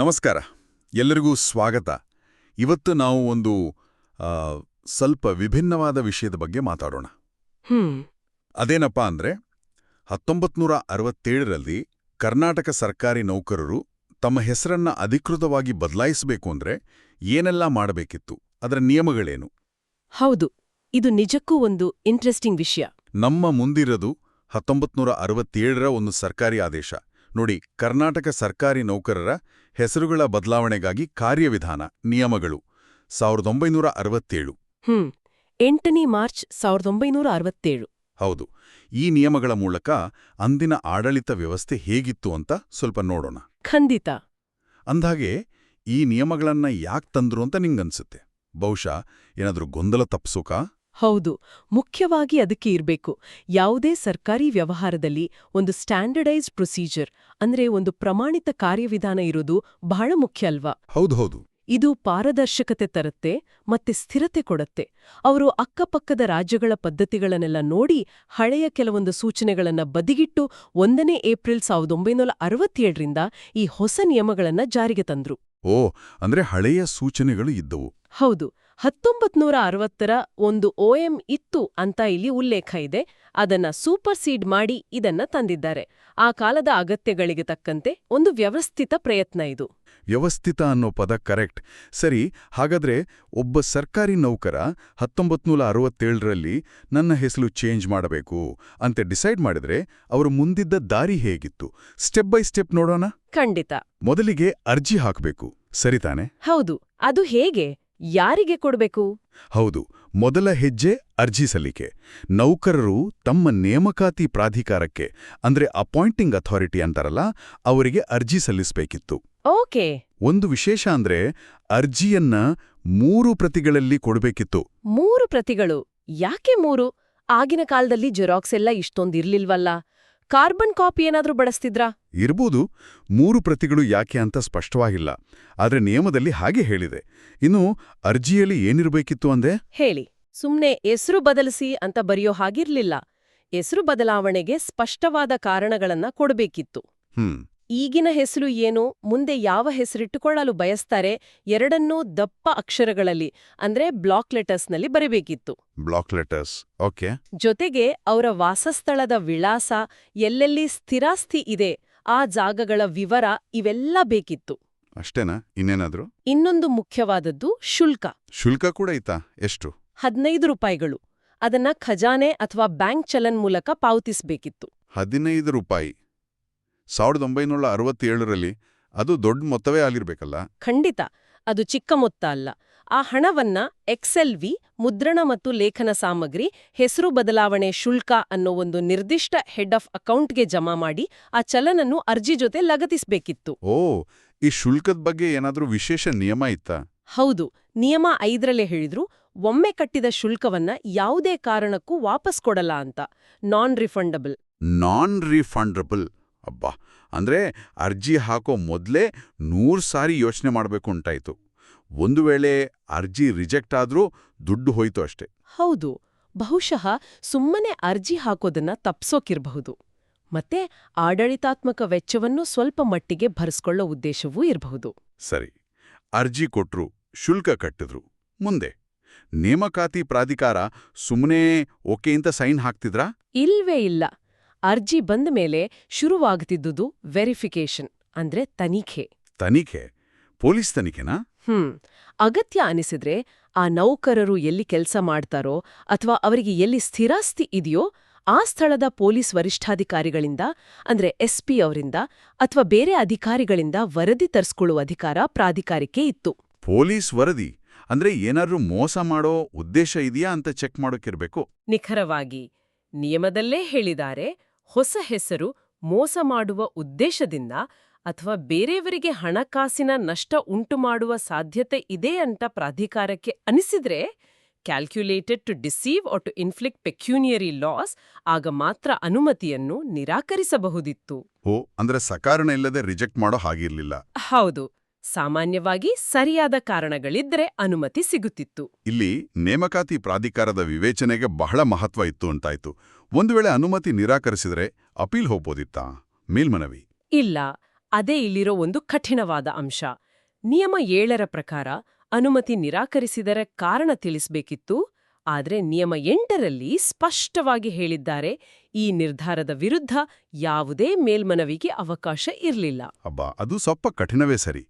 ನಮಸ್ಕಾರ. ಎಲ್ಲರಿಗೂ ಸ್ವಾಗತ. ಇವತ್ತು ನಾವು ಒಂದು ಸ್ವಲ್ಪ ವಿಭಿನ್ನವಾದ ವಿಷಯದ ಬಗ್ಗೆ ಮಾತಾಡೋಣ. ಅದೇನಪ್ಪಾ ಅಂದ್ರೆ ಹತ್ತೊಂಬತ್ತು ನೂರ ಅರವತ್ತೇಳರಲ್ಲಿ ಕರ್ನಾಟಕ ಸರ್ಕಾರಿ ನೌಕರರು ತಮ್ಮ ಹೆಸರನ್ನ ಅಧಿಕೃತವಾಗಿ ಬದಲಾಯಿಸಬೇಕು ಅಂದ್ರೆ ಏನೆಲ್ಲ ಮಾಡಬೇಕಿತ್ತು? ಅದರ ನಿಯಮಗಳೇನು? ಹೌದು. ಇದು ನಿಜಕ್ಕೂ ಒಂದು ಇಂಟ್ರೆಸ್ಟಿಂಗ್ ವಿಷಯ. ನಮ್ಮ ಮುಂದಿರೋದು ಹತ್ತೊಂಬತ್ತು ನೂರ ಅರವತ್ತೇಳರ ಒಂದು ಸರ್ಕಾರಿ ಆದೇಶ. ನೋಡಿ ಕರ್ನಾಟಕ ಸರ್ಕಾರಿ ನೌಕರರ ಹೆಸರುಗಳ ಬದಲಾವಣೆಗಾಗಿ ಕಾರ್ಯವಿಧಾನ ನಿಯಮಗಳು ಸಾವಿರದ ಒಂಬೈನೂರ ಅರವತ್ತೇಳು. ಹ್ಮ್ ಎಂಟನೇ ಮಾರ್ಚ್ ಸಾವಿರದ ಒಂಬೈನೂರ ಅರವತ್ತೇಳು. ಹೌದು ಈ ನಿಯಮಗಳ ಮೂಲಕ ಅಂದಿನ ಆಡಳಿತ ವ್ಯವಸ್ಥೆ ಹೇಗಿತ್ತು ಅಂತ ಸ್ವಲ್ಪ ನೋಡೋಣ. ಖಂಡಿತ. ಅಂದಾಗೆ ಈ ನಿಯಮಗಳನ್ನ ಯಾಕ್ ತಂದ್ರು ಅಂತ ನಿಂಗನ್ಸುತ್ತೆ? ಬಹುಶಃ ಏನಾದರೂ ಗೊಂದಲ ತಪ್ಸೋಕ? ಹೌದು ಮುಖ್ಯವಾಗಿ ಅದಕ್ಕೆ ಇರಬೇಕು. ಯಾವುದೇ ಸರ್ಕಾರಿ ವ್ಯವಹಾರದಲ್ಲಿ ಒಂದು ಸ್ಟ್ಯಾಂಡರ್ಡೈಸ್ಡ್ ಪ್ರೊಸೀಜರ್ ಅಂದ್ರೆ ಒಂದು ಪ್ರಮಾಣಿತ ಕಾರ್ಯವಿಧಾನ ಇರೋದು ಬಹಳ ಮುಖ್ಯ ಅಲ್ವಾ? ಹೌದು ಹೌದು. ಇದು ಪಾರದರ್ಶಕತೆ ತರುತ್ತೆ ಮತ್ತೆ ಸ್ಥಿರತೆ ಕೊಡತ್ತೆ. ಅವರು ಅಕ್ಕಪಕ್ಕದ ರಾಜ್ಯಗಳ ಪದ್ಧತಿಗಳನ್ನೆಲ್ಲ ನೋಡಿ ಹಳೆಯ ಕೆಲವೊಂದು ಸೂಚನೆಗಳನ್ನು ಬದಿಗಿಟ್ಟು ಒಂದನೇ ಏಪ್ರಿಲ್ ಸಾವಿರದ ಒಂಬೈನೂರ ಅರವತ್ತೇಳರಿಂದ ಈ ಹೊಸ ನಿಯಮಗಳನ್ನು ಜಾರಿಗೆ ತಂದ್ರು. ಓ ಅಂದ್ರೆ ಹಳೆಯ ಸೂಚನೆಗಳು ಇದ್ದವು. ಹೌದು. ಹತ್ತೊಂಬತ್ ನೂರ ಅರವತ್ತರ ಒಂದು ಓಎಂ ಇತ್ತು ಅಂತ ಇಲ್ಲಿ ಉಲ್ಲೇಖ ಇದೆ. ಅದನ್ನ ಸೂಪರ್ಸೀಡ್ ಮಾಡಿ ಇದನ್ನ ತಂದಿದ್ದಾರೆ. ಆ ಕಾಲದ ಅಗತ್ಯಗಳಿಗೆ ತಕ್ಕಂತೆ ಒಂದು ವ್ಯವಸ್ಥಿತ ಪ್ರಯತ್ನ ಇದು. ವ್ಯವಸ್ಥಿತ ಅನ್ನೋ ಪದ ಕರೆಕ್ಟ್. ಸರಿ ಹಾಗಾದ್ರೆ ಒಬ್ಬ ಸರ್ಕಾರಿ ನೌಕರ ಹತ್ತೊಂಬತ್ನೂರ ಅರವತ್ತೇಳರಲ್ಲಿ ನನ್ನ ಹೆಸರು ಚೇಂಜ್ ಮಾಡಬೇಕು ಅಂತ ಡಿಸೈಡ್ ಮಾಡಿದ್ರೆ ಅವರು ಮುಂದಿದ್ದ ದಾರಿ ಹೇಗಿತ್ತು? ಸ್ಟೆಪ್ ಬೈ ಸ್ಟೆಪ್ ನೋಡೋಣ? ಖಂಡಿತ. ಮೊದಲಿಗೆ ಅರ್ಜಿ ಹಾಕಬೇಕು. ಸರಿತಾನೆ ಹೌದು. ಅದು ಹೇಗೆ? ಯಾರಿಗೆ ಕೊಡಬೇಕು? ಹೌದು ಮೊದಲ ಹೆಜ್ಜೆ ಅರ್ಜಿ ಸಲ್ಲಿಕೆ. ನೌಕರರು ತಮ್ಮ ನೇಮಕಾತಿ ಪ್ರಾಧಿಕಾರಕ್ಕೆ ಅಂದ್ರೆ ಅಪಾಯಿಂಟಿಂಗ್ ಅಥಾರಿಟಿ ಅಂತಾರಲ್ಲ ಅವರಿಗೆ ಅರ್ಜಿ ಸಲ್ಲಿಸಬೇಕಿತ್ತು. ಓಕೆ. ಒಂದು ವಿಶೇಷ ಅಂದ್ರೆ ಅರ್ಜಿಯನ್ನ ಮೂರು ಪ್ರತಿಗಳಲ್ಲಿ ಕೊಡಬೇಕಿತ್ತು. ಮೂರು ಪ್ರತಿಗಳು? ಯಾಕೆ ಮೂರು? ಆಗಿನ ಕಾಲದಲ್ಲಿ ಜೆರಾಕ್ಸ್ ಎಲ್ಲ ಇಷ್ಟೊಂದಿರ್ಲಿಲ್ವಲ್ಲ? ಕಾರ್ಬನ್ ಕಾಪಿ ಏನಾದ್ರೂ ಬಳಸ್ತಿದ್ರಾ? ಇರ್ಬೋದು ಮೂರು ಪ್ರತಿಗಳು ಯಾಕೆ ಅಂತ ಸ್ಪಷ್ಟವಾಗಿಲ್ಲ ಆದರೆ ನಿಯಮದಲ್ಲಿ ಹಾಗೆ ಹೇಳಿದೆ. ಇನ್ನು ಅರ್ಜಿಯಲ್ಲಿ ಏನಿರಬೇಕಿತ್ತು ಅಂದೆ? ಹೇಳಿ. ಸುಮ್ನೆ ಹೆಸರು ಬದಲಿಸಿ ಅಂತ ಬರೆಯೋ ಹಾಗಿರ್ಲಿಲ್ಲ. ಹೆಸರು ಬದಲಾವಣೆಗೆ ಸ್ಪಷ್ಟವಾದ ಕಾರಣಗಳನ್ನ ಕೊಡಬೇಕಿತ್ತು. ಹ್ಮ್. ಈಗಿನ ಹೆಸರು ಏನು ಮುಂದೆ ಯಾವ ಹೆಸರಿಟ್ಟುಕೊಳ್ಳಲು ಬಯಸ್ತಾರೆ ಎರಡನ್ನೂ ದಪ್ಪ ಅಕ್ಷರಗಳಲ್ಲಿ ಅಂದ್ರೆ ಬ್ಲಾಕ್ ಲೆಟರ್ಸ್ನಲ್ಲಿ ಬರಬೇಕಿತ್ತು. Block letters okay. ಜೊತೆಗೆ ಅವರ ವಾಸಸ್ಥಳದ ವಿಳಾಸ ಎಲ್ಲೆಲ್ಲಿ ಸ್ಥಿರಾಸ್ತಿ ಇದೆ ಆ ಜಾಗಗಳ ವಿವರ ಇವೆಲ್ಲ ಬೇಕಿತ್ತು. ಅಷ್ಟೇನಾ? ಇನ್ನೇನಾದ್ರೂ? ಇನ್ನೊಂದು ಮುಖ್ಯವಾದದ್ದು ಶುಲ್ಕ. ಶುಲ್ಕ ಕೂಡ ಇತ್ತಾ ಎಷ್ಟು? ಹದಿನೈದು ರೂಪಾಯಿಗಳು. ಅದನ್ನ ಖಜಾನೆ ಅಥವಾ ಬ್ಯಾಂಕ್ ಚಲನ್ ಮೂಲಕ ಪಾವತಿಸಬೇಕಿತ್ತು. ಹದಿನೈದು ರೂಪಾಯಿ. ಸಾವಿರದ ಒಂಬೈನೂರ ಅರವತ್ತೇಳರಲ್ಲಿ ಅದು ದೊಡ್ಡ ಮೊತ್ತವೇ ಆಗಿರ್ಬೇಕಲ್ಲ? ಖಂಡಿತ. ಅದು ಚಿಕ್ಕ ಮೊತ್ತ ಅಲ್ಲ. ಆ ಹಣವನ್ನ ಎಕ್ಸೆಲ್ವಿ ಮುದ್ರಣ ಮತ್ತು ಲೇಖನ ಸಾಮಗ್ರಿ ಹೆಸರು ಬದಲಾವಣೆ ಶುಲ್ಕ ಅನ್ನೋ ಒಂದು ನಿರ್ದಿಷ್ಟ ಹೆಡ್ ಆಫ್ ಅಕೌಂಟ್ಗೆ ಜಮಾ ಮಾಡಿ ಆ ಚಲನನ್ನು ಅರ್ಜಿ ಜೊತೆ ಲಗತಿಸಬೇಕಿತ್ತು ಓ ಈ ಶುಲ್ಕದ ಬಗ್ಗೆ ಏನಾದರೂ ವಿಶೇಷ ನಿಯಮ ಇತ್ತಾ? ಹೌದು ನಿಯಮ ಐದರಲ್ಲೇ ಹೇಳಿದ್ರು ಒಮ್ಮೆ ಕಟ್ಟಿದ ಶುಲ್ಕವನ್ನ ಯಾವುದೇ ಕಾರಣಕ್ಕೂ ವಾಪಸ್ ಕೊಡಲ್ಲ ಅಂತ ನಾನ್ ರಿಫಂಡಬಲ್ ನಾನ್ ರಿಫಂಡಬಲ್ ಅಬ್ಬಾ ಅಂದ್ರೆ ಅರ್ಜಿ ಹಾಕೋ ಮೊದ್ಲೇ ನೂರು ಸಾರಿ ಯೋಚನೆ ಮಾಡಬೇಕು ಉಂಟಾಯ್ತು. ಒಂದು ವೇಳೆ ಅರ್ಜಿ ರಿಜೆಕ್ಟ್ ಆದ್ರೂ ದುಡ್ಡು ಹೋಯ್ತು ಅಷ್ಟೇ. ಹೌದು ಬಹುಶಃ ಸುಮ್ಮನೆ ಅರ್ಜಿ ಹಾಕೋದನ್ನ ತಪ್ಸೋಕಿರಬಹುದು. ಮತ್ತೆ ಆಡಳಿತಾತ್ಮಕ ವೆಚ್ಚವನ್ನು ಸ್ವಲ್ಪ ಮಟ್ಟಿಗೆ ಭರಿಸ್ಕೊಳ್ಳೋ ಉದ್ದೇಶವೂ ಇರಬಹುದು. ಸರಿ ಅರ್ಜಿ ಕೊಟ್ರು ಶುಲ್ಕ ಕಟ್ಟಿದ್ರು. ಮುಂದೆ ನೇಮಕಾತಿ ಪ್ರಾಧಿಕಾರ ಸುಮ್ಮನೆ ಓಕೆ ಅಂತ ಸೈನ್ ಹಾಕ್ತಿದ್ರಾ? ಇಲ್ವೇ ಇಲ್ಲ. ಅರ್ಜಿ ಬಂದ ಮೇಲೆ ಶುರುವಾಗ್ತಿದ್ದುದು ವೆರಿಫಿಕೇಶನ್ ಅಂದ್ರೆ ತನಿಖೆ. ತನಿಖೆ? ಪೊಲೀಸ್ ತನಿಖೆನಾ? ಹ್ಮ್ ಅಗತ್ಯ ಅನಿಸಿದ್ರೆ ಆ ನೌಕರರು ಎಲ್ಲಿ ಕೆಲಸ ಮಾಡ್ತಾರೋ ಅಥವಾ ಅವರಿಗೆ ಎಲ್ಲಿ ಸ್ಥಿರಾಸ್ತಿ ಇದೆಯೋ ಆ ಸ್ಥಳದ ಪೊಲೀಸ್ ವರಿಷ್ಠಾಧಿಕಾರಿಗಳಿಂದ ಅಂದ್ರೆ ಎಸ್ಪಿ ಅವರಿಂದ ಅಥವಾ ಬೇರೆ ಅಧಿಕಾರಿಗಳಿಂದ ವರದಿ ತರಿಸ್ಕೊಳ್ಳುವ ಅಧಿಕಾರ ಪ್ರಾಧಿಕಾರಕ್ಕೆ ಇತ್ತು. ಪೊಲೀಸ್ ವರದಿ? ಅಂದ್ರೆ ಏನಾದ್ರೂ ಮೋಸ ಮಾಡೋ ಉದ್ದೇಶ ಇದೆಯಾ ಅಂತ ಚೆಕ್ ಮಾಡೋಕಿರ್ಬೇಕು? ನಿಖರವಾಗಿ ನಿಯಮದಲ್ಲೇ ಹೇಳಿದ್ದಾರೆ ಹೊಸ ಹೆಸರು ಮೋಸ ಮಾಡುವ ಉದ್ದೇಶದಿಂದ ಅಥವಾ ಬೇರೆಯವರಿಗೆ ಹಣಕಾಸಿನ ನಷ್ಟ ಉಂಟುಮಾಡುವ ಸಾಧ್ಯತೆ ಇದೆ ಅಂತ ಪ್ರಾಧಿಕಾರಕ್ಕೆ ಅನಿಸಿದ್ರೆ calculated to deceive or to inflict pecuniary loss ಆಗ ಮಾತ್ರ ಅನುಮತಿಯನ್ನು ನಿರಾಕರಿಸಬಹುದಿತ್ತು. ಓ ಅಂದ್ರೆ ಸಕಾರಣ ಇಲ್ಲದೆ ರಿಜೆಕ್ಟ್ ಮಾಡೋ ಹಾಗಿರ್ಲಿಲ್ಲ. ಹೌದು ಸಾಮಾನ್ಯವಾಗಿ ಸರಿಯಾದ ಕಾರಣಗಳಿದ್ರೆ ಅನುಮತಿ ಸಿಗುತ್ತಿತ್ತು. ಇಲ್ಲಿ ನೇಮಕಾತಿ ಪ್ರಾಧಿಕಾರದ ವಿವೇಚನೆಗೆ ಬಹಳ ಮಹತ್ವ ಇತ್ತು ಅಂತಾಯ್ತು. ಒಂದು ವೇಳೆ ಅನುಮತಿ ನಿರಾಕರಿಸಿದ್ರೆ ಅಪೀಲ್ ಹೋಗ್ಬೋದಿತ್ತಾ? ಮೇಲ್ಮನವಿ. ಇಲ್ಲ ಅದೇ ಇಲ್ಲಿರೋ ಒಂದು ಕಠಿಣವಾದ ಅಂಶ. ನಿಯಮ ಏಳರ ಪ್ರಕಾರ ಅನುಮತಿ ನಿರಾಕರಿಸಿದರೆ ಕಾರಣ ತಿಳಿಸಬೇಕಿತ್ತು ಆದರೆ ನಿಯಮ ಎಂಟರಲ್ಲಿ ಸ್ಪಷ್ಟವಾಗಿ ಹೇಳಿದ್ದಾರೆ ಈ ನಿರ್ಧಾರದ ವಿರುದ್ಧ ಯಾವುದೇ ಮೇಲ್ಮನವಿಗೆ ಅವಕಾಶ ಇರಲಿಲ್ಲ. ಅಬ್ಬಾ ಅದು ಸ್ವಲ್ಪ ಕಠಿಣವೇ ಸರಿ.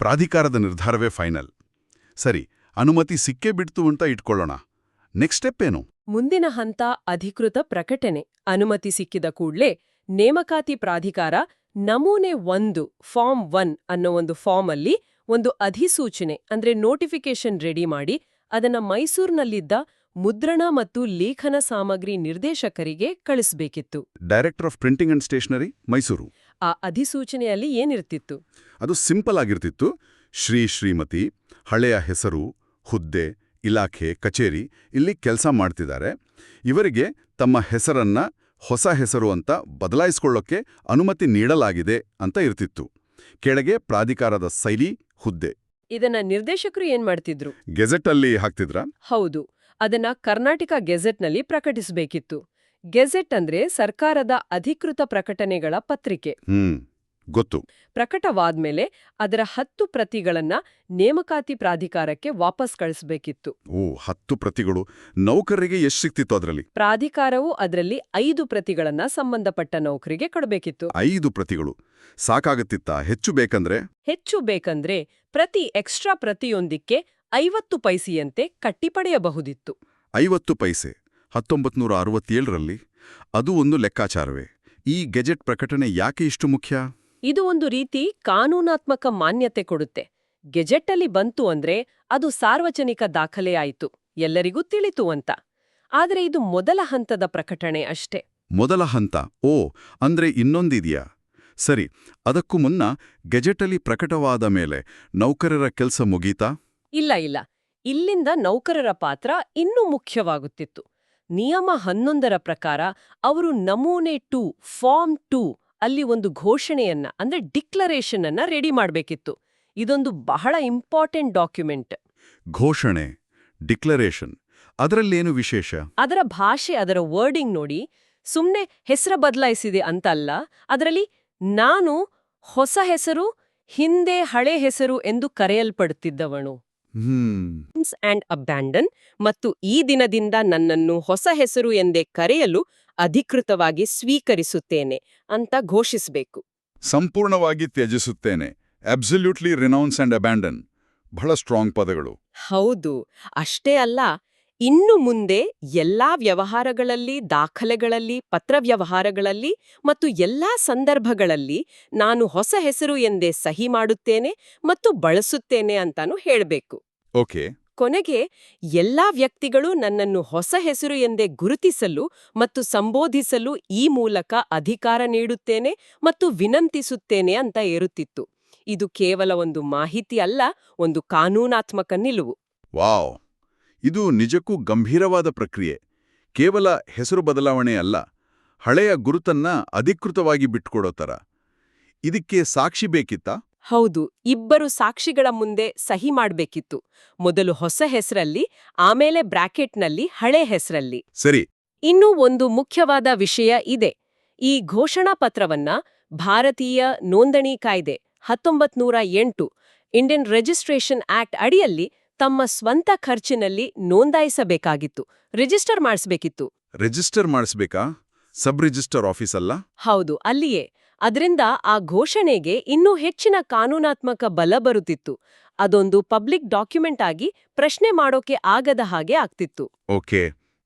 ಪ್ರಾಧಿಕಾರದ ನಿರ್ಧಾರವೇ ಫೈನಲ್. ಸರಿ ಅನುಮತಿ ಸಿಕ್ಕೇ ಬಿಡ್ತು ಅಂತ ಇಟ್ಕೊಳ್ಳೋಣ. ನೆಕ್ಸ್ಟ್ ಸ್ಟೆಪ್ ಏನು? ಮುಂದಿನ ಹಂತ ಅಧಿಕೃತ ಪ್ರಕಟಣೆ. ಅನುಮತಿ ಸಿಕ್ಕಿದ ಕೂಡಲೇ ನೇಮಕಾತಿ ಪ್ರಾಧಿಕಾರ ನಮೂನೆ ಒಂದು ಫಾರ್ಮ್ ಒನ್ ಅನ್ನೋ ಒಂದು ಫಾರ್ಮ್ ಅಲ್ಲಿ ಒಂದು ಅಧಿಸೂಚನೆ ಅಂದ್ರೆ ನೋಟಿಫಿಕೇಶನ್ ರೆಡಿ ಮಾಡಿ ಅದನ್ನ ಮೈಸೂರಿನಲ್ಲಿದ್ದ ಮುದ್ರಣ ಮತ್ತು ಲೇಖನ ಸಾಮಗ್ರಿ ನಿರ್ದೇಶಕರಿಗೆ ಕಳಿಸಬೇಕಿತ್ತು. Director of printing and stationery Mysuru ಆ ಅಧಿಸೂಚನೆಯಲ್ಲಿ ಏನಿರ್ತಿತ್ತು? ಅದು ಸಿಂಪಲ್ ಆಗಿರ್ತಿತ್ತು. ಶ್ರೀ ಶ್ರೀಮತಿ ಹಳೆಯ ಹೆಸರು ಹುದ್ದೆ ಇಲಾಖೆ ಕಚೇರಿ ಇಲ್ಲಿ ಕೆಲಸ ಮಾಡ್ತಿದ್ದಾರೆ. ಇವರಿಗೆ ತಮ್ಮ ಹೆಸರನ್ನ ಹೊಸ ಹೆಸರು ಅಂತ ಬದಲಾಯಿಸ್ಕೊಳ್ಳೋಕೆ ಅನುಮತಿ ನೀಡಲಾಗಿದೆ ಅಂತ ಇರ್ತಿತ್ತು. ಕೆಳಗೆ ಪ್ರಾಧಿಕಾರದ ಶೈಲಿ ಹುದ್ದೆ. ಇದನ್ನ ನಿರ್ದೇಶಕರು ಏನ್ ಮಾಡ್ತಿದ್ರು? ಗೆಜೆಟ್ ಅಲ್ಲಿ ಹಾಕ್ತಿದ್ರಾ? ಹೌದು. ಅದನ್ನ ಕರ್ನಾಟಕ ಗೆಜೆಟ್ನಲ್ಲಿ ಪ್ರಕಟಿಸಬೇಕಿತ್ತು. ಗೆಜೆಟ್ ಅಂದ್ರೆ ಸರ್ಕಾರದ ಅಧಿಕೃತ ಪ್ರಕಟಣೆಗಳ ಪತ್ರಿಕೆ. ಹ್ಮ್. ಗೊತ್ತು. ಪ್ರಕಟವಾದ್ಮೇಲೆ ಅದರ ಹತ್ತು ಪ್ರತಿಗಳನ್ನ ನೇಮಕಾತಿ ಪ್ರಾಧಿಕಾರಕ್ಕೆ ವಾಪಸ್ ಕಳಿಸ್ಬೇಕಿತ್ತು. ಓ ಹತ್ತು ಪ್ರತಿಗಳು. ನೌಕರರಿಗೆ ಎಷ್ಟು ಸಿಕ್ತಿತ್ತು ಅದರಲ್ಲಿ? ಪ್ರಾಧಿಕಾರವು ಅದರಲ್ಲಿ ಐದು ಪ್ರತಿಗಳನ್ನ ಸಂಬಂಧಪಟ್ಟ ನೌಕರಿಗೆ ಕೊಡಬೇಕಿತ್ತು. ಐದು ಪ್ರತಿಗಳು. ಸಾಕಾಗತ್ತಿತ್ತಾ? ಹೆಚ್ಚು ಬೇಕಂದ್ರೆ? ಹೆಚ್ಚು ಬೇಕಂದ್ರೆ ಪ್ರತಿ ಎಕ್ಸ್ಟ್ರಾ ಪ್ರತಿಯೊಂದಿಕ್ಕೆ ಐವತ್ತು ಪೈಸೆಯಂತೆ ಕಟ್ಟಿ ಪಡೆಯಬಹುದಿತ್ತು. ಐವತ್ತು ಪೈಸೆ. ಹತ್ತೊಂಬತ್ತು ನೂರ ಅರವತ್ತೇಳರಲ್ಲಿ? ಅದು ಒಂದು ಲೆಕ್ಕಾಚಾರವೇ. ಈ ಗೆಜೆಟ್ ಪ್ರಕಟಣೆ ಯಾಕೆ ಇಷ್ಟು ಮುಖ್ಯ? ಇದು ಒಂದು ರೀತಿ ಕಾನೂನಾತ್ಮಕ ಮಾನ್ಯತೆ ಕೊಡುತ್ತೆ. ಗೆಜೆಟ್ಟಲ್ಲಿ ಬಂತು ಅಂದ್ರೆ ಅದು ಸಾರ್ವಜನಿಕ ದಾಖಲೆಯಾಯಿತು ಎಲ್ಲರಿಗೂ ತಿಳಿತು ಅಂತ. ಆದರೆ ಇದು ಮೊದಲ ಹಂತದ ಪ್ರಕಟಣೆ ಅಷ್ಟೇ. ಮೊದಲ ಹಂತ? ಓ ಅಂದ್ರೆ ಇನ್ನೊಂದಿದೆಯಾ? ಸರಿ ಅದಕ್ಕೂ ಮುನ್ನ ಗೆಜೆಟಲ್ಲಿ ಪ್ರಕಟವಾದ ಮೇಲೆ ನೌಕರರ ಕೆಲಸ ಮುಗೀತಾ? ಇಲ್ಲ ಇಲ್ಲ. ಇಲ್ಲಿಂದ ನೌಕರರ ಪಾತ್ರ ಇನ್ನೂ ಮುಖ್ಯವಾಗುತ್ತಿತ್ತು. ನಿಯಮ ಹನ್ನೊಂದರ ಪ್ರಕಾರ ಅವರು ನಮೂನೆ ಟು ಫಾರ್ಮ್ ಟು ಅಲ್ಲಿ ಒಂದು ಘೋಷಣೆಯನ್ನ ಅಂದ್ರೆ ಡಿಕ್ಲರೇಷನ್ ಅನ್ನ ರೆಡಿ ಮಾಡಬೇಕಿತ್ತು. ಇದೊಂದು ಬಹಳ ಇಂಪಾರ್ಟೆಂಟ್ ಡಾಕ್ಯುಮೆಂಟ್. ಘೋಷಣೆ ಡಿಕ್ಲರೇಷನ್ ಅದರಲ್ಲೇನು ವಿಶೇಷ? ಅದರ ಭಾಷೆ ಅದರ ವರ್ಡಿಂಗ್ ನೋಡಿ. ಸುಮ್ಮನೆ ಹೆಸರ ಬದಲಾಯಿಸಿದೆ ಅಂತಲ್ಲ ಅದರಲ್ಲಿ ನಾನು ಹೊಸ ಹೆಸರು ಹಿಂದೆ ಹಳೆ ಹೆಸರು ಎಂದು ಕರೆಯಲ್ಪಡುತ್ತಿದ್ದವನು ಅಂಡ್ ಅಬ್ಯಾಂಡನ್ ಮತ್ತು ಈ ದಿನದಿಂದ ನನ್ನನ್ನು ಹೊಸ ಹೆಸರು ಎಂದೇ ಕರೆಯಲು ಅಧಿಕೃತವಾಗಿ ಸ್ವೀಕರಿಸುತ್ತೇನೆ ಅಂತ ಘೋಷಿಸಬೇಕು. ಸಂಪೂರ್ಣವಾಗಿ ತ್ಯಜಿಸುತ್ತೇನೆ. ಅಬ್ಸಲ್ಯೂಟ್ಲಿ ರಿನೌನ್ಸ್ ಅಂಡ್ ಅಬ್ಯಾಂಡನ್ ಬಹಳ ಸ್ಟ್ರಾಂಗ್ ಪದಗಳು. ಹೌದು. ಅಷ್ಟೇ ಅಲ್ಲ ಇನ್ನು ಮುಂದೆ ಎಲ್ಲಾ ವ್ಯವಹಾರಗಳಲ್ಲಿ ದಾಖಲೆಗಳಲ್ಲಿ ಪತ್ರವ್ಯವಹಾರಗಳಲ್ಲಿ ಮತ್ತು ಎಲ್ಲಾ ಸಂದರ್ಭಗಳಲ್ಲಿ ನಾನು ಹೊಸ ಹೆಸರು ಎಂದೇ ಸಹಿ ಮಾಡುತ್ತೇನೆ ಮತ್ತು ಬಳಸುತ್ತೇನೆ ಅಂತಾನು ಹೇಳಬೇಕು. ಓಕೆ ಕೊನೆಗೆ ಎಲ್ಲಾ ವ್ಯಕ್ತಿಗಳು ನನ್ನನ್ನು ಹೊಸ ಹೆಸರು ಎಂದೇ ಗುರುತಿಸಲು ಮತ್ತು ಸಂಬೋಧಿಸಲು ಈ ಮೂಲಕ ಅಧಿಕಾರ ನೀಡುತ್ತೇನೆ ಮತ್ತು ವಿನಂತಿಸುತ್ತೇನೆ ಅಂತ ಏರುತ್ತಿತ್ತು. ಇದು ಕೇವಲ ಒಂದು ಮಾಹಿತಿ ಅಲ್ಲ, ಒಂದು ಕಾನೂನಾತ್ಮಕ ನಿಲುವು. ವಾವ್! ಇದು ನಿಜಕ್ಕೂ ಗಂಭೀರವಾದ ಪ್ರಕ್ರಿಯೆ. ಕೇವಲ ಹೆಸರು ಬದಲಾವಣೆ ಅಲ್ಲ, ಹಳೆಯ ಗುರುತನ್ನ ಅಧಿಕೃತವಾಗಿ ಬಿಟ್ಕೊಡೋ ಥರ. ಇದಕ್ಕೆ ಸಾಕ್ಷಿ ಬೇಕಿತ್ತಾ? ಹೌದು ಇಬ್ಬರು ಸಾಕ್ಷಿಗಳ ಮುಂದೆ ಸಹಿ ಮಾಡ್ಬೇಕಿತ್ತು. ಮೊದಲು ಹೊಸ ಹೆಸರಲ್ಲಿ ಆಮೇಲೆ ಬ್ರಾಕೆಟ್ನಲ್ಲಿ ಹಳೆ ಹೆಸರಲ್ಲಿ. ಸರಿ. ಇನ್ನೂ ಒಂದು ಮುಖ್ಯವಾದ ವಿಷಯ ಇದೆ. ಈ ಘೋಷಣಾ ಪತ್ರವನ್ನ ಭಾರತೀಯ ನೋಂದಣಿ ಕಾಯ್ದೆ ಹತ್ತೊಂಬತ್ ನೂರ ಎಂಟು ಇಂಡಿಯನ್ ರಿಜಿಸ್ಟ್ರೇಷನ್ ಆಕ್ಟ್ ಅಡಿಯಲ್ಲಿ ತಮ್ಮ ಸ್ವಂತ ಖರ್ಚಿನಲ್ಲಿ ನೋಂದಾಯಿಸಬೇಕಾಗಿತ್ತು. ರಿಜಿಸ್ಟರ್ ಮಾಡಿಸ್ಬೇಕಿತ್ತು. ರಿಜಿಸ್ಟರ್ ಮಾಡಿಸ್ಬೇಕಾ? ಸಬ್ ರಿಜಿಸ್ಟರ್ ಆಫೀಸ್ ಅಲ್ಲ? ಹೌದು ಅಲ್ಲಿಯೇ. ಅದರಿಂದ ಆ ಘೋಷಣೆಗೆ ಇನ್ನೂ ಹೆಚ್ಚಿನ ಕಾನೂನಾತ್ಮಕ ಬಲ ಬರುತ್ತಿತ್ತು. ಅದೊಂದು ಪಬ್ಲಿಕ್ ಡಾಕ್ಯುಮೆಂಟ್ ಆಗಿ ಪ್ರಶ್ನೆ ಮಾಡೋಕೆ ಆಗದ ಹಾಗೆ ಆಗ್ತಿತ್ತು. ಓಕೆ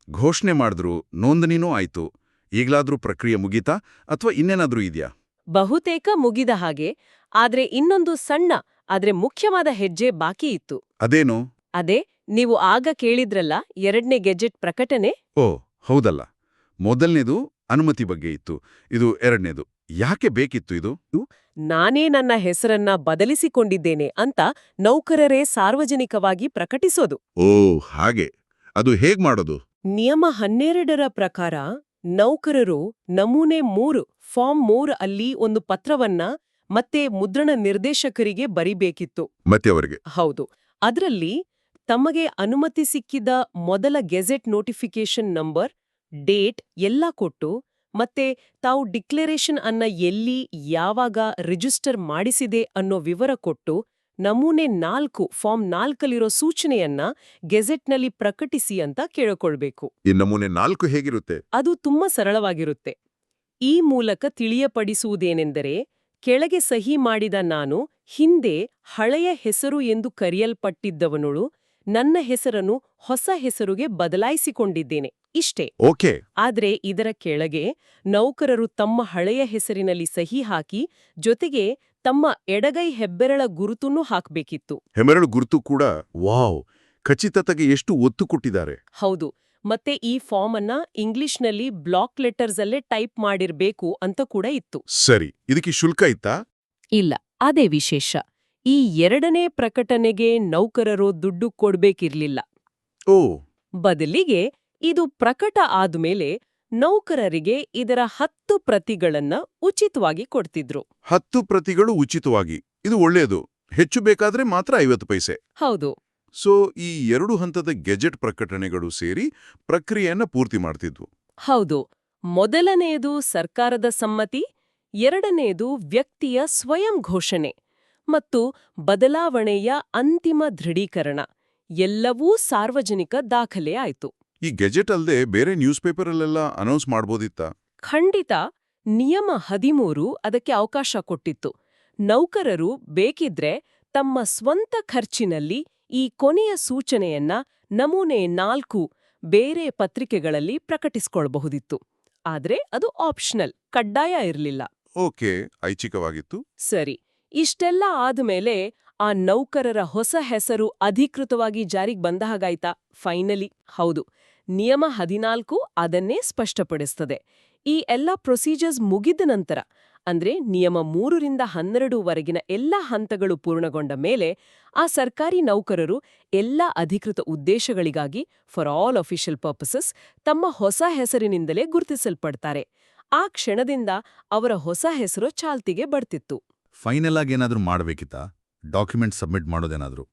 ಘೋಷಣೆ ಮಾಡಿದ್ರು ನೋಂದಣಿನೂ ಆಯ್ತು. ಈಗಲಾದ್ರೂ ಪ್ರಕ್ರಿಯೆ ಮುಗೀತಾ ಅಥವಾ ಇನ್ನೇನಾದ್ರೂ ಇದೆಯಾ? ಬಹುತೇಕ ಮುಗಿದ ಹಾಗೆ ಆದ್ರೆ ಇನ್ನೊಂದು ಸಣ್ಣ ಆದ್ರೆ ಮುಖ್ಯವಾದ ಹೆಜ್ಜೆ ಬಾಕಿ ಇತ್ತು. ಅದೇನು? ಅದೇ ನೀವು ಆಗ ಕೇಳಿದ್ರಲ್ಲ ಎರಡನೇ ಗೆಜೆಟ್ ಪ್ರಕಟಣೆ? ಓ ಹೌದಲ್ಲ. ಮೊದಲನೇದು ಅನುಮತಿ ಬಗ್ಗೆ ಇತ್ತು. ಇದು ಎರಡನೇದು. ಯಾಕೆ ಬೇಕಿತ್ತು ಇದು? ನಾನೇ ನನ್ನ ಹೆಸರನ್ನ ಬದಲಿಸಿಕೊಂಡಿದ್ದೇನೆ ಅಂತ ನೌಕರರೇ ಸಾರ್ವಜನಿಕವಾಗಿ ಪ್ರಕಟಿಸೋದು. ಓ ಹಾಗೆ. ಅದು ಹೇಗ್ ಮಾಡೋದು? ನಿಯಮ ಹನ್ನೆರಡರ ಪ್ರಕಾರ ನೌಕರರು ನಮೂನೆ ಮೂರು ಫಾರ್ಮ್ ಮೂರು ಅಲ್ಲಿ ಒಂದು ಪತ್ರವನ್ನ ಮತ್ತೆ ಮುದ್ರಣ ನಿರ್ದೇಶಕರಿಗೆ ಬರಿಬೇಕಿತ್ತು. ಮತ್ತೆ ಅವರಿಗೆ? ಹೌದು. ಅದರಲ್ಲಿ ತಮಗೆ ಅನುಮತಿ ಸಿಕ್ಕಿದ ಮೊದಲ ಗೆಜೆಟ್ ನೋಟಿಫಿಕೇಶನ್ ನಂಬರ್ ಡೇಟ್ ಎಲ್ಲ ಕೊಟ್ಟು ಮತ್ತೆ ತಾವು ಡಿಕ್ಲರೇಷನ್ ಅನ್ನ ಎಲ್ಲಿ ಯಾವಾಗ ರಿಜಿಸ್ಟರ್ ಮಾಡಿಸಿದೆ ಅನ್ನೋ ವಿವರ ಕೊಟ್ಟು ನಮೂನೆ ನಾಲ್ಕು ಫಾರ್ಮ್ ನಾಲ್ಕಲ್ಲಿರೋ ಸೂಚನೆಯನ್ನ ಗೆಜೆಟ್ನಲ್ಲಿ ಪ್ರಕಟಿಸಿ ಅಂತ ಕೇಳಿಕೊಳ್ಬೇಕು. ಈ ನಮೂನೆ ನಾಲ್ಕು ಹೇಗಿರುತ್ತೆ? ಅದು ತುಂಬಾ ಸರಳವಾಗಿರುತ್ತೆ. ಈ ಮೂಲಕ ತಿಳಿಯಪಡಿಸುವುದೇನೆಂದರೆ ಕೆಳಗೆ ಸಹಿ ಮಾಡಿದ ನಾನು ಹಿಂದೆ ಹಳೆಯ ಹೆಸರು ಎಂದು ಕರೆಯಲ್ಪಟ್ಟಿದ್ದವನುಳು ನನ್ನ ಹೆಸರನ್ನು ಹೊಸ ಹೆಸರುಗೆ ಬದಲಾಯಿಸಿಕೊಂಡಿದ್ದೇನೆ ಇಷ್ಟೇ. ಓಕೆ. ಆದ್ರೆ ಇದರ ಕೆಳಗೆ ನೌಕರರು ತಮ್ಮ ಹಳೆಯ ಹೆಸರಿನಲ್ಲಿ ಸಹಿ ಹಾಕಿ ಜೊತೆಗೆ ತಮ್ಮ ಎಡಗೈ ಹೆಬ್ಬೆರಳ ಗುರುತನ್ನು ಹಾಕಬೇಕಿತ್ತು. ಹೆಬ್ಬೆರಳು ಗುರುತು ಕೂಡ ವಾವ್! ಖಚಿತತೆಗೆ ಎಷ್ಟು ಒತ್ತು ಕೊಟ್ಟಿದ್ದಾರೆ. ಹೌದು ಮತ್ತೆ ಈ ಫಾರ್ಮ್ ಅನ್ನ ಇಂಗ್ಲಿಷ್ನಲ್ಲಿ ಬ್ಲಾಕ್ ಲೆಟರ್ಸ್ ಅಲ್ಲೇ ಟೈಪ್ ಮಾಡಿರ್ಬೇಕು ಅಂತ ಕೂಡ ಇತ್ತು. ಸರಿ ಇದಕ್ಕೆ ಶುಲ್ಕ ಇತ್ತಾ? ಇಲ್ಲ ಅದೇ ವಿಶೇಷ. ಈ ಎರಡನೇ ಪ್ರಕಟಣೆಗೆ ನೌಕರರು ದುಡ್ಡು ಕೊಡ್ಬೇಕಿರ್ಲಿಲ್ಲ. ಓ. ಬದಲಿಗೆ ಇದು ಪ್ರಕಟ ಆದ್ಮೇಲೆ ನೌಕರರಿಗೆ ಇದರ ಹತ್ತು ಪ್ರತಿಗಳನ್ನ ಉಚಿತವಾಗಿ ಕೊಡ್ತಿದ್ರು. ಹತ್ತು ಪ್ರತಿಗಳು ಉಚಿತವಾಗಿ. ಇದು ಒಳ್ಳೆಯದು ಹೆಚ್ಚು ಬೇಕಾದ್ರೆ ಮಾತ್ರ ಐವತ್ತು ಪೈಸೆ. ಹೌದು. ಸೊ ಈ ಎರಡು ಹಂತದ ಗೆಜೆಟ್ ಪ್ರಕಟಣೆಗಳು ಸೇರಿ ಪ್ರಕ್ರಿಯೆಯನ್ನ ಪೂರ್ತಿ ಮಾಡ್ತಿದ್ವು. ಹೌದು. ಮೊದಲನೆಯದು ಸರ್ಕಾರದ ಸಮ್ಮತಿ ಎರಡನೆಯದು ವ್ಯಕ್ತಿಯ ಸ್ವಯಂ ಘೋಷಣೆ. ಮತ್ತು ಬದಲಾವಣೆಯ ಅಂತಿಮ ದೃಢೀಕರಣ. ಎಲ್ಲವೂ ಸಾರ್ವಜನಿಕ ದಾಖಲೆ ಆಯಿತು. ಈ ಗೆಜೆಟ್ ಅಲ್ಲದೆ ಬೇರೆ ನ್ಯೂಸ್ ಪೇಪರಲ್ಲೆಲ್ಲ ಅನೌನ್ಸ್ ಮಾಡ್ಬೋದಿತ್ತ? ಖಂಡಿತ. ನಿಯಮ ಹದಿಮೂರು ಅದಕ್ಕೆ ಅವಕಾಶ ಕೊಟ್ಟಿತ್ತು. ನೌಕರರು ಬೇಕಿದ್ರೆ ತಮ್ಮ ಸ್ವಂತ ಖರ್ಚಿನಲ್ಲಿ ಈ ಕೊನೆಯ ಸೂಚನೆಯನ್ನ ನಮೂನೆ ನಾಲ್ಕು ಬೇರೆ ಪತ್ರಿಕೆಗಳಲ್ಲಿ ಪ್ರಕಟಿಸ್ಕೊಳ್ಬಹುದಿತ್ತು. ಆದ್ರೆ ಅದು ಆಪ್ಷನಲ್ ಕಡ್ಡಾಯ ಇರಲಿಲ್ಲ. ಓಕೆ ಐಚ್ಛಿಕವಾಗಿತ್ತು. ಸರಿ. ಇಷ್ಟೆಲ್ಲ ಆದ್ಮೇಲೆ ಆ ನೌಕರರ ಹೊಸ ಹೆಸರು ಅಧಿಕೃತವಾಗಿ ಜಾರಿಗೆ ಬಂದ ಹಾಗಾಯ್ತಾ? ಫೈನಲಿ. ಹೌದು. ನಿಯಮ ಹದಿನಾಲ್ಕು ಅದನ್ನೇ ಸ್ಪಷ್ಟಪಡಿಸ್ತದೆ. ಈ ಎಲ್ಲ ಪ್ರೊಸೀಜರ್ಸ್ ಮುಗಿದ ನಂತರ, ಅಂದ್ರೆ ನಿಯಮ ಮೂರರಿಂದ ಹನ್ನೆರಡುವರೆಗಿನ ಎಲ್ಲ ಹಂತಗಳು ಪೂರ್ಣಗೊಂಡ ಮೇಲೆ ಆ ಸರ್ಕಾರಿ ನೌಕರರು ಎಲ್ಲ ಅಧಿಕೃತ ಉದ್ದೇಶಗಳಿಗಾಗಿ ಫಾರ್ ಆಲ್ ಅಫಿಷಿಯಲ್ ಪರ್ಪಸಸ್ ತಮ್ಮ ಹೊಸ ಹೆಸರಿನಿಂದಲೇ ಗುರುತಿಸಲ್ಪಡ್ತಾರೆ. ಆ ಕ್ಷಣದಿಂದ ಅವರ ಹೊಸ ಹೆಸರು ಚಾಲ್ತಿಗೆ ಬರ್ತಿತ್ತು. ಫೈನಲ್ ಆಗಿ ಏನಾದರೂ ಮಾಡಬೇಕಿತ್ತಾ? Document submit ಮಾಡೋದೇನಾದರೂ?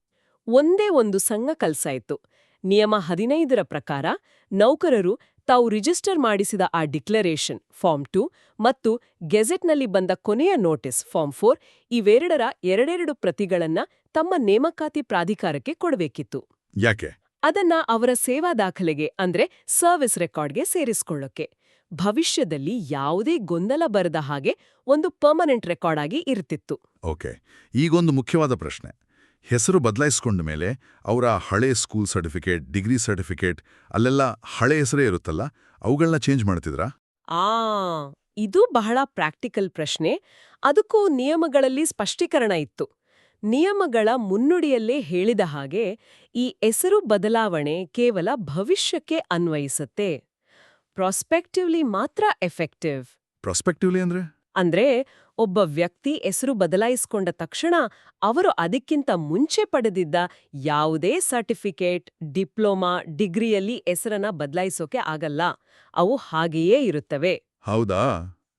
ಒಂದೇ ಒಂದು ಸಂಘ ಕಲ್ಸ ಇತ್ತು. ನಿಯಮ ಹದಿನೈದರ ಪ್ರಕಾರ ನೌಕರರು ತಾವು ರಿಜಿಸ್ಟರ್ ಮಾಡಿಸಿದ ಆ ಡಿಕ್ಲರೇಷನ್ ಫಾರ್ಮ್ ಟು ಮತ್ತು ಗೆಜೆಟ್ನಲ್ಲಿ ಬಂದ ಕೊನೆಯ ನೋಟಿಸ್ ಫಾರ್ಮ್ ಫೋರ್ ಇವೆರಡರ ಎರಡೆರಡು ಪ್ರತಿಗಳನ್ನ ತಮ್ಮ ನೇಮಕಾತಿ ಪ್ರಾಧಿಕಾರಕ್ಕೆ ಕೊಡಬೇಕಿತ್ತು. ಯಾಕೆ? ಅದನ್ನ ಅವರ ಸೇವಾ ದಾಖಲೆಗೆ ಅಂದ್ರೆ ಸರ್ವಿಸ್ ರೆಕಾರ್ಡ್ಗೆ ಸೇರಿಸ್ಕೊಳ್ಳೋಕೆ. ಭವಿಷ್ಯದಲ್ಲಿ ಯಾವುದೇ ಗೊಂದಲ ಬರದ ಹಾಗೆ ಒಂದು ಪರ್ಮನೆಂಟ್ ರೆಕಾರ್ಡ್ ಆಗಿ ಇರ್ತಿತ್ತು. ಓಕೆ ಈಗೊಂದು ಮುಖ್ಯವಾದ ಪ್ರಶ್ನೆ. ಹೆಸರು ಬದಲಾಯಿಸ್ಕೊಂಡ ಮೇಲೆ ಅವರ ಹಳೆ ಸ್ಕೂಲ್ ಸರ್ಟಿಫಿಕೇಟ್ ಡಿಗ್ರಿ ಸರ್ಟಿಫಿಕೇಟ್ ಅಲ್ಲೆಲ್ಲ ಹಳೆ ಹೆಸರೇ ಇರುತ್ತಲ್ಲ ಅವುಗಳನ್ನ ಚೇಂಜ್ ಮಾಡ್ತಿದ್ರಾ? ಆ ಇದು ಬಹಳ ಪ್ರಾಕ್ಟಿಕಲ್ ಪ್ರಶ್ನೆ. ಅದಕ್ಕೂ ನಿಯಮಗಳಲ್ಲಿ ಸ್ಪಷ್ಟೀಕರಣ ಇತ್ತು. ನಿಯಮಗಳ ಮುನ್ನುಡಿಯಲ್ಲೇ ಹೇಳಿದ ಹಾಗೆ ಈ ಹೆಸರು ಬದಲಾವಣೆ ಕೇವಲ ಭವಿಷ್ಯಕ್ಕೆ ಅನ್ವಯಿಸುತ್ತೆ. ಪ್ರಾಸ್ಪೆಕ್ಟಿವ್ಲಿ ಮಾತ್ರ ಎಫೆಕ್ಟಿವ್ ಪ್ರಾಸ್ಪೆಕ್ಟಿವ್ಲಿ ಅಂದ್ರೆ? ಅಂದ್ರೆ ಒಬ್ಬ ವ್ಯಕ್ತಿ ಹೆಸರು ಬದಲಾಯಿಸಿಕೊಂಡ ತಕ್ಷಣ ಅವರು ಅದಕ್ಕಿಂತ ಮುಂಚೆ ಪಡೆದಿದ್ದ ಯಾವುದೇ ಸರ್ಟಿಫಿಕೇಟ್ ಡಿಪ್ಲೊಮಾ ಡಿಗ್ರಿಯಲ್ಲಿ ಹೆಸರನ್ನ ಬದಲಾಯಿಸೋಕೆ ಆಗಲ್ಲ. ಅವು ಹಾಗೆಯೇ ಇರುತ್ತವೆ. ಹೌದಾ?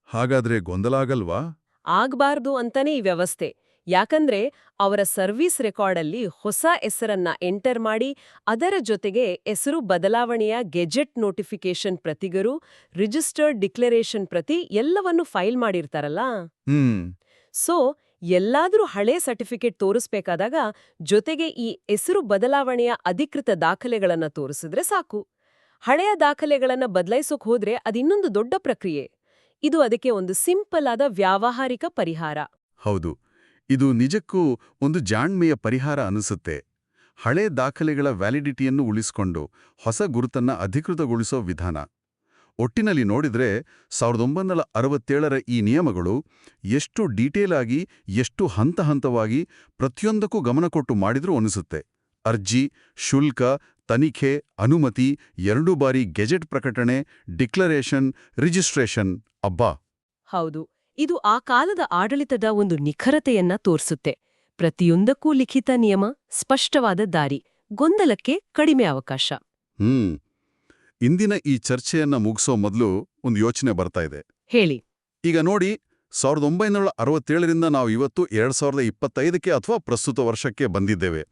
ಹಾಗಾದ್ರೆ ಗೊಂದಲ ಆಗಲ್ವಾ? ಆಗ್ಬಾರ್ದು ಅಂತಾನೆ ಈ ವ್ಯವಸ್ಥೆ. ಯಾಕಂದ್ರೆ ಅವರ ಸರ್ವಿಸ್ ರೆಕಾರ್ಡಲ್ಲಿ ಹೊಸ ಹೆಸರನ್ನ ಎಂಟರ್ ಮಾಡಿ ಅದರ ಜೊತೆಗೆ ಹೆಸರು ಬದಲಾವಣೆಯ ಗೆಜೆಟ್ ನೋಟಿಫಿಕೇಶನ್ ಪ್ರತಿಗರು ರಿಜಿಸ್ಟರ್ಡ್ ಡಿಕ್ಲರೇಷನ್ ಪ್ರತಿ ಎಲ್ಲವನ್ನು ಫೈಲ್ ಮಾಡಿರ್ತಾರಲ್ಲ? ಸೊ ಎಲ್ಲಾದ್ರೂ ಹಳೆ ಸರ್ಟಿಫಿಕೇಟ್ ತೋರಿಸ್ಬೇಕಾದಾಗ ಜೊತೆಗೆ ಈ ಹೆಸರು ಬದಲಾವಣೆಯ ಅಧಿಕೃತ ದಾಖಲೆಗಳನ್ನು ತೋರಿಸಿದ್ರೆ ಸಾಕು. ಹಳೆಯ ದಾಖಲೆಗಳನ್ನ ಬದಲಾಯಿಸೋಕ್ ಹೋದ್ರೆ ಅದಿನ್ನೊಂದು ದೊಡ್ಡ ಪ್ರಕ್ರಿಯೆ. ಇದು ಅದಕ್ಕೆ ಒಂದು ಸಿಂಪಲ್ ಆದ ವ್ಯಾವಹಾರಿಕ ಪರಿಹಾರ. ಹೌದು. ಇದು ನಿಜಕ್ಕೂ ಒಂದು ಜಾಣ್ಮೆಯ ಪರಿಹಾರ ಅನಿಸುತ್ತೆ. ಹಳೆ ದಾಖಲೆಗಳ ವ್ಯಾಲಿಡಿಟಿಯನ್ನು ಉಳಿಸಿಕೊಂಡು ಹೊಸ ಗುರುತನ್ನ ಅಧಿಕೃತಗೊಳಿಸೋ ವಿಧಾನ. ಒಟ್ಟಿನಲ್ಲಿ ನೋಡಿದ್ರೆ ಸಾವಿರದ ಒಂಬೈನೂರ ಅರವತ್ತೇಳರ ಈ ನಿಯಮಗಳು ಎಷ್ಟು ಡೀಟೇಲ್ ಆಗಿ, ಎಷ್ಟು ಹಂತ ಹಂತವಾಗಿ ಪ್ರತಿಯೊಂದಕ್ಕೂ ಗಮನ ಕೊಟ್ಟು ಮಾಡಿದ್ರೂ ಅನಿಸುತ್ತೆ. ಅರ್ಜಿ, ಶುಲ್ಕ, ತನಿಖೆ, ಅನುಮತಿ, ಎರಡು ಬಾರಿ ಗೆಜೆಟ್ ಪ್ರಕಟಣೆ, ಡಿಕ್ಲರೇಷನ್, ರಿಜಿಸ್ಟ್ರೇಷನ್. ಅಬ್ಬಾ! ಹೌದು. ಇದು ಆ ಕಾಲದ ಆಡಳಿತದ ಒಂದು ನಿಖರತೆಯನ್ನ ತೋರಿಸುತ್ತೆ. ಪ್ರತಿಯೊಂದಕ್ಕೂ ಲಿಖಿತ ನಿಯಮ ಸ್ಪಷ್ಟವಾದ ದಾರಿ ಗೊಂದಲಕ್ಕೆ ಕಡಿಮೆ ಅವಕಾಶ. ಹ್ಮ್. ಇಂದಿನ ಈ ಚರ್ಚೆಯನ್ನ ಮುಗಿಸೋ ಮೊದಲು ಒಂದು ಯೋಚನೆ ಬರ್ತಾ ಇದೆ. ಹೇಳಿ. ಈಗ ನೋಡಿ ಸಾವಿರದ ಒಂಬೈನೂರ ಅರವತ್ತೇಳರಿಂದ ನಾವು ಇವತ್ತು ಎರಡ್ ಸಾವಿರದ ಇಪ್ಪತ್ತೈದಕ್ಕೆ ಅಥವಾ ಪ್ರಸ್ತುತ ವರ್ಷಕ್ಕೆ ಬಂದಿದ್ದೇವೆ.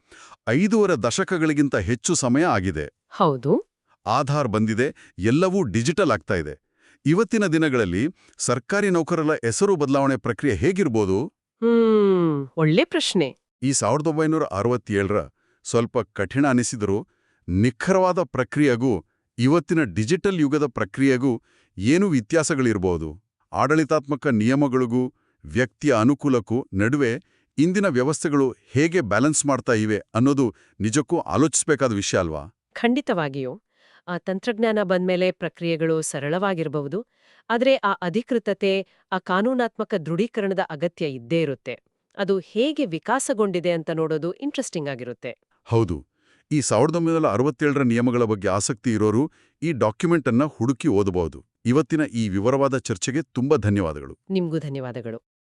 ಐದೂವರೆ ದಶಕಗಳಿಗಿಂತ ಹೆಚ್ಚು ಸಮಯ ಆಗಿದೆ. ಹೌದು. ಆಧಾರ್ ಬಂದಿದೆ ಎಲ್ಲವೂ ಡಿಜಿಟಲ್ ಆಗ್ತಾ ಇದೆ. ಇವತ್ತಿನ ದಿನಗಳಲ್ಲಿ ಸರ್ಕಾರಿ ನೌಕರರ ಹೆಸರು ಬದಲಾವಣೆ ಪ್ರಕ್ರಿಯೆ ಹೇಗಿರ್ಬೋದು? ಒಳ್ಳೆ ಪ್ರಶ್ನೆ. ಈ ಸಾವಿರದ ಒಂಬೈನೂರ ಅರವತ್ತೇಳರ ಸ್ವಲ್ಪ ಕಠಿಣ ಅನಿಸಿದರೂ ನಿಖರವಾದ ಪ್ರಕ್ರಿಯೆಗೂ ಇವತ್ತಿನ ಡಿಜಿಟಲ್ ಯುಗದ ಪ್ರಕ್ರಿಯೆಗೂ ಏನು ವ್ಯತ್ಯಾಸಗಳಿರ್ಬೋದು? ಆಡಳಿತಾತ್ಮಕ ನಿಯಮಗಳಿಗೂ ವ್ಯಕ್ತಿಯ ಅನುಕೂಲಕ್ಕೂ ನಡುವೆ ಇಂದಿನ ವ್ಯವಸ್ಥೆಗಳು ಹೇಗೆ ಬ್ಯಾಲೆನ್ಸ್ ಮಾಡ್ತಾ ಇವೆ ಅನ್ನೋದು ನಿಜಕ್ಕೂ ಆಲೋಚಿಸಬೇಕಾದ ವಿಷಯ ಅಲ್ವಾ? ಖಂಡಿತವಾಗಿಯೂ. ತಂತ್ರಜ್ಞಾನ ಬಂದ್ಮೇಲೆ ಪ್ರಕ್ರಿಯೆಗಳು ಸರಳವಾಗಿರಬಹುದು ಆದರೆ ಆ ಅಧಿಕೃತತೆ ಆ ಕಾನೂನಾತ್ಮಕ ದೃಢೀಕರಣದ ಅಗತ್ಯ ಇದ್ದೇ ಇರುತ್ತೆ. ಅದು ಹೇಗೆ ವಿಕಾಸಗೊಂಡಿದೆ ಅಂತ ನೋಡೋದು ಇಂಟ್ರೆಸ್ಟಿಂಗ್ ಆಗಿರುತ್ತೆ. ಹೌದು. ಈ ಸಾವಿರದ ಒಂಬೈನೂರ ಅರವತ್ತೇಳರ ನಿಯಮಗಳ ಬಗ್ಗೆ ಆಸಕ್ತಿ ಇರೋರು ಈ ಡಾಕ್ಯುಮೆಂಟ್ ಅನ್ನ ಹುಡುಕಿ ಓದಬಹುದು. ಇವತ್ತಿನ ಈ ವಿವರವಾದ ಚರ್ಚೆಗೆ ತುಂಬಾ ಧನ್ಯವಾದಗಳು. ನಿಮಗೂ ಧನ್ಯವಾದಗಳು.